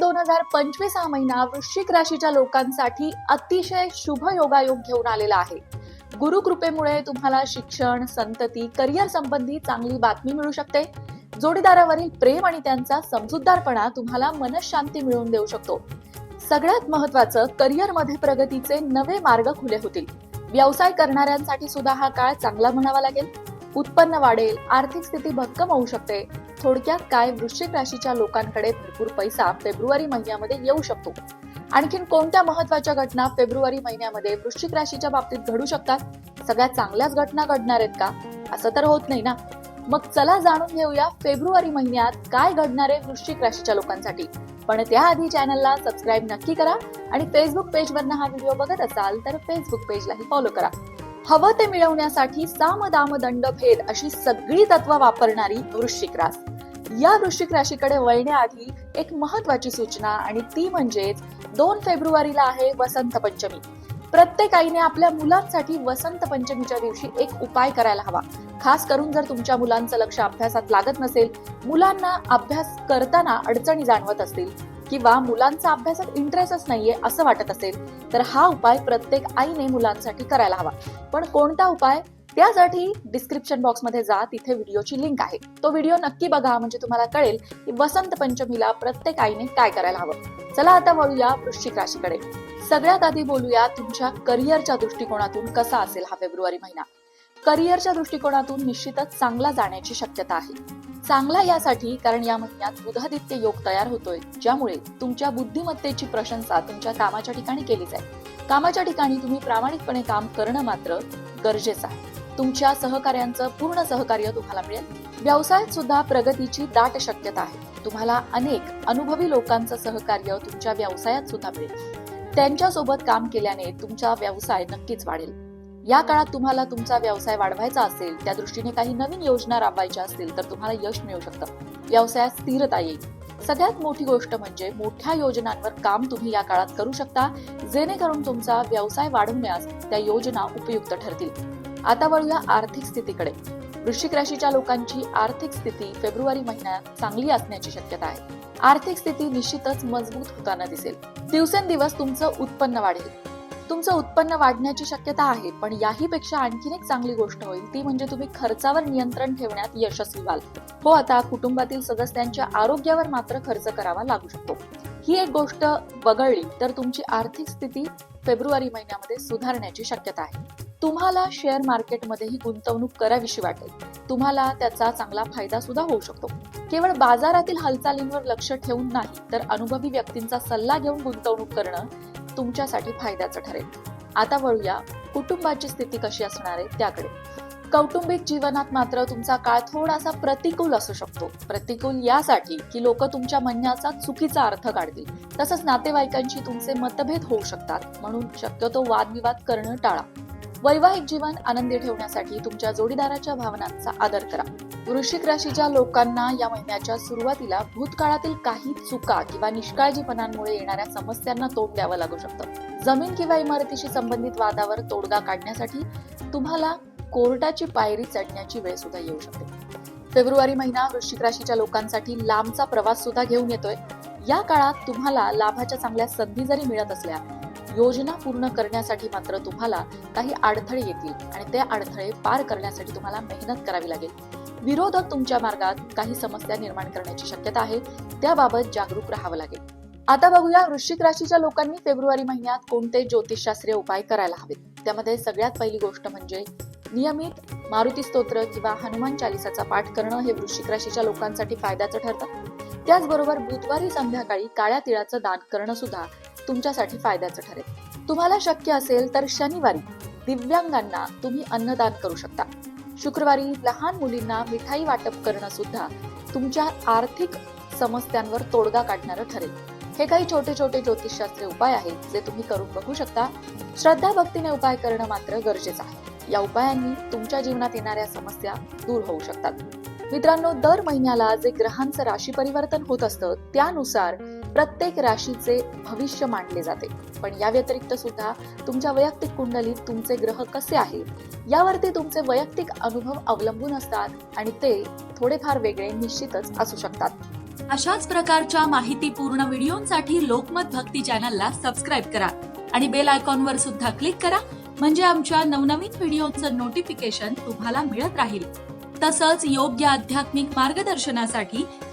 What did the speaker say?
दोन हजार पंचवीस हा महिना वृश्चिक राशीच्या लोकांसाठी अतिशय शुभ योगायोग घेऊन आलेला आहे. गुरुकृपेमुळे तुम्हाला शिक्षण संतती करिअर संबंधी चांगली बातमी मिळू शकते. जोडीदारावरील प्रेम आणि त्यांचा समजूतदारपणा तुम्हाला मनशांती मिळवून देऊ शकतो. सगळ्यात महत्वाचं करिअरमध्ये प्रगतीचे नवे मार्ग खुले होतील. व्यवसाय करणाऱ्यांसाठी सुद्धा हा काळ चांगला म्हणावा लागेल. उत्पन्न वाढेल आर्थिक स्थिती भक्कम होऊ शकते. थोडक्यात काय वृश्चिक राशीच्या लोकांकडे भरपूर पैसा फेब्रुवारी महिन्यामध्ये येऊ शकतो? आणखीन कोणत्या महत्त्वाच्या घटना फेब्रुवारी महिन्यामध्ये वृश्चिक राशीच्या बाबतीत घडू शकतात? सगळ्यात चांगल्याच घटना घडणार आहेत का? असं तर होत नाही ना? मग चला जाणून घेऊया फेब्रुवारी महिन्यात काय घडणार आहे वृश्चिक राशीच्या लोकांसाठी. पण त्याआधी चॅनलला सबस्क्राईब नक्की करा आणि फेसबुक पेजवरनं हा व्हिडिओ बघत असाल तर फेसबुक पेजलाही फॉलो करा. हवं ते मिळवण्यासाठी साम दाम दंड भेद अशी सगळी तत्व वापरणारी वृश्चिक रास. या वृश्चिक राशीकडे वळण्याआधी एक महत्वाची सूचना आणि ती म्हणजेच दोन फेब्रुवारीला आहे वसंत पंचमी. प्रत्येक आईने आपल्या मुलांसाठी वसंत पंचमीच्या दिवशी एक उपाय करायला हवा. खास करून जर तुमच्या मुलांचं लक्ष अभ्यासात लागत नसेल मुलांना अभ्यास करताना अडचणी जाणवत असतील. किंवा मुलांचा अभ्यासात इंटरेस्टच नाहीये असं वाटत असेल तर हा उपाय प्रत्येक आईने मुलांसाठी करायला हवा. पण कोणता उपाय? त्यासाठी डिस्क्रिप्शन बॉक्समध्ये जा तिथे व्हिडिओची लिंक आहे. तो व्हिडिओ नक्की बघा म्हणजे तुम्हाला कळेल की वसंत पंचमीला प्रत्येक आईने काय करायला हवं. चला आता वळूया वृश्चिक राशीकडे. सगळ्यात आधी बोलूया तुमच्या करिअरच्या दृष्टिकोनातून कसा असेल हा फेब्रुवारी महिना. करिअरच्या दृष्टिकोनातून निश्चितच चांगला जाण्याची शक्यता आहे. चांगला यासाठी कारण या महिन्यात बुधादित्य योग तयार होतोय ज्यामुळे तुमच्या बुद्धिमत्तेची प्रशंसा तुमच्या कामाच्या ठिकाणी केली जाईल. कामाच्या ठिकाणी तुम्ही प्रामाणिकपणे काम करणं मात्र गरजेचं आहे. तुमच्या सहकार्यांचं पूर्ण सहकार्य तुम्हाला मिळेल. व्यवसायात सुद्धा प्रगतीची दाट शक्यता आहे. तुम्हाला अनेक अनुभवी लोकांचं सहकार्य तुमच्या व्यवसायात सुद्धा मिळेल. त्यांच्यासोबत काम केल्याने तुमचा व्यवसाय नक्कीच वाढेल. या काळात तुम्हाला तुमचा व्यवसाय वाढवायचा असेल त्या दृष्टीने काही नवीन योजना राबवायच्या असतील तर तुम्हाला यश मिळू शकतं. व्यवसायात स्थिरता येईल. सगळ्यात मोठी गोष्ट म्हणजे मोठ्या योजनांवर काम तुम्ही या काळात करू शकता जेणेकरून तुमचा व्यवसाय वाढवण्यास त्या योजना उपयुक्त ठरतील. आता वळूया आर्थिक स्थितीकडे. वृश्चिक राशीच्या लोकांची आर्थिक स्थिती फेब्रुवारी महिन्यात चांगली असण्याची शक्यता आहे. आर्थिक स्थिती निश्चितच मजबूत होताना दिसेल. दिवसेंदिवस तुमचं उत्पन्न वाढेल. तुमचं उत्पन्न वाढण्याची शक्यता आहे पण याहीपेक्षा आणखीन एक चांगली गोष्ट होईल ती म्हणजे तुम्ही खर्चावर नियंत्रण ठेवण्यात यशस्वी व्हाल. हो आता कुटुंबातील सदस्यांच्या आरोग्यावर मात्र खर्च करावा लागू शकतो. ही एक गोष्ट वगळली तर तुमची आर्थिक स्थिती फेब्रुवारी महिन्यामध्ये सुधारण्याची शक्यता आहे. तुम्हाला शेअर मार्केटमध्येही गुंतवणूक करावीशी वाटेल. तुम्हाला त्याचा चांगला फायदा सुद्धा होऊ शकतो. केवळ बाजारातील हालचालींवर लक्ष ठेवून नाही तर अनुभवी व्यक्तींचा सल्ला घेऊन गुंतवणूक करणं तुमच्यासाठी फायद्याचं ठरेल. आता वळूया कुटुंबाची स्थिती कशी असणार आहे त्याकडे. कौटुंबिक जीवनात मात्र तुमचा काळ थोडासा प्रतिकूल असू शकतो. प्रतिकूल यासाठी की लोक तुमच्या म्हणण्याचा चुकीचा अर्थ काढतील. तसंच नातेवाईकांशी तुमचे मतभेद होऊ शकतात. म्हणून शक्यतो वादविवाद करणं टाळा. वैवाहिक जीवन आनंदी ठेवण्यासाठी तुमच्या जोडीदाराच्या भावनांचा आदर करा. वृश्चिक राशीच्या लोकांना या महिन्याच्या सुरुवातीला भूतकाळातील काही चुका किंवा निष्काळजीपणांमुळे येणाऱ्या समस्यांना तोंड द्यावं लागू शकतं. जमीन किंवा इमारतीशी संबंधित वादावर तोडगा काढण्यासाठी तुम्हाला कोर्टाची पायरी चढण्याची वेळ सुद्धा येऊ शकते. फेब्रुवारी महिना वृश्चिक राशीच्या लोकांसाठी लांबचा प्रवास सुद्धा घेऊन येतोय. या काळात तुम्हाला लाभाच्या चांगल्या संधी जरी मिळत असल्या योजना पूर्ण करण्यासाठी मात्र तुम्हाला काही अडथळे येतील आणि ते अडथळे पार करण्यासाठी तुम्हाला मेहनत करावी लागेल. विरोधक तुमच्या मार्गात काही समस्या निर्माण करण्याची शक्यता आहे त्याबाबत जागरूक राहावं लागेल. आता बघूया वृश्चिक राशीच्या लोकांनी फेब्रुवारी महिन्यात कोणते ज्योतिषशास्त्रीय उपाय करायला हवेत? त्यामध्ये सगळ्यात पहिली गोष्ट म्हणजे नियमित मारुती स्तोत्र किंवा हनुमान चालिसाचा पाठ करणं हे वृश्चिक राशीच्या लोकांसाठी फायद्याचं ठरतं. त्याचबरोबर बुधवारी संध्याकाळी काळ्या तिळाचं दान करणं सुद्धा तुमच्यासाठी फायद्याचं ठरेल. तुम्हाला शक्य असेल तर शनिवारी दिव्यांगांना तुम्ही अन्नदान करू शकता. शुक्रवारी लहान मुलींना मिठाई वाटप करणं सुद्धा तुमच्या आर्थिक समस्यांवर तोडगा काढणारं ठरेल. हे काही छोटे छोटे ज्योतिषशास्त्रीय उपाय आहेत जे तुम्ही करून बघू शकता. श्रद्धा भक्तीने उपाय करणं मात्र गरजेचं आहे. या उपायांनी तुमच्या जीवनात येणाऱ्या समस्या दूर होऊ शकतात. मित्रांनो दर महिन्याला जे ग्रहांचं राशी परिवर्तन होत असतं त्यानुसार प्रत्येक राशीचे भविष्य मांडले जाते. पण या व्यतिरिक्त सुद्धा तुमच्या वैयक्तिक कुंडलीत तुमचे ग्रह कसे आहेत? यावरती तुमचे वैयक्तिक अनुभव अवलंबून असतात आणि ते थोडेफार वेगळे निश्चितच असू शकतात. अशाच प्रकारच्या माहितीपूर्ण व्हिडिओंसाठी लोकमत भक्ती चॅनलला सबस्क्राईब करा आणि बेल आयकॉनवर सुद्धा क्लिक करा म्हणजे आमच्या नवनवीन व्हिडिओचं नोटिफिकेशन तुम्हाला मिळत राहील. तसंच योग्य आध्यात्मिक मार्गदर्शनासाठी